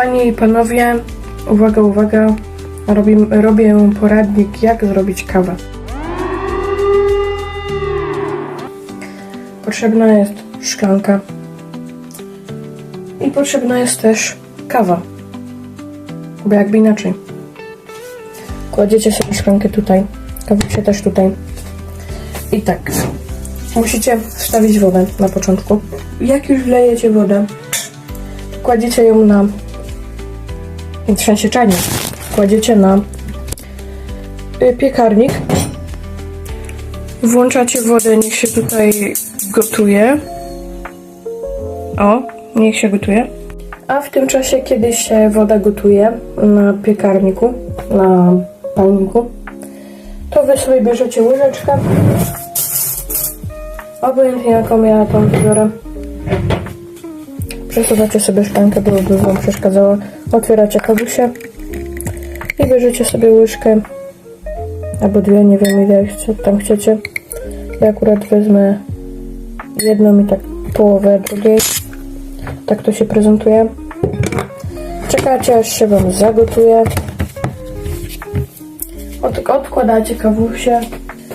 Panie i panowie, uwaga, uwaga, robię, robię poradnik, jak zrobić kawę. Potrzebna jest szklanka i potrzebna jest też kawa, bo jakby inaczej. Kładziecie sobie szklankę tutaj, kawusie też tutaj. I tak, musicie wstawić wodę na początku. Jak już wlejecie wodę, kładziecie ją na w sensie czajnik. Kładziecie na y, piekarnik. Włączacie wodę, niech się tutaj gotuje. O, niech się gotuje. A w tym czasie, kiedy się woda gotuje na piekarniku, na palniku, to wy sobie bierzecie łyżeczkę. Obojętnie jaką ja tą wybiorę. Przesuwacie sobie szklankę, bo by wam przeszkadzało. Otwieracie kawusie i bierzecie sobie łyżkę albo dwie, nie wiem ile tam chcecie. Ja akurat wezmę jedną i tak połowę drugiej. Tak to się prezentuje. Czekacie aż się wam zagotuje. Od, odkładacie kawusie.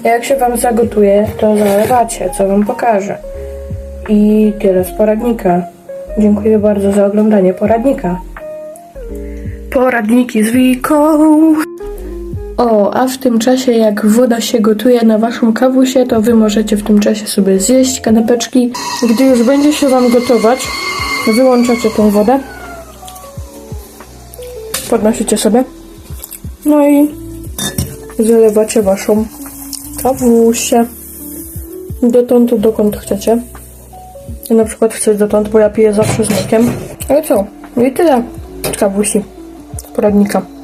Jak się wam zagotuje, to zalewacie, co wam pokażę. I tyle z poradnika. Dziękuję bardzo za oglądanie poradnika. Poradniki z Wiką. O, a w tym czasie jak woda się gotuje na waszą kawusie, to wy możecie w tym czasie sobie zjeść kanapeczki. Gdy już będzie się wam gotować, wyłączacie tą wodę. Podnosicie sobie. No i zalewacie waszą kawusię. Dotąd, dokąd chcecie. Ja na przykład chcę dotąd, bo ja piję zawsze z mlekiem. Ale co? No i tyle. Kawusi. Poradnika.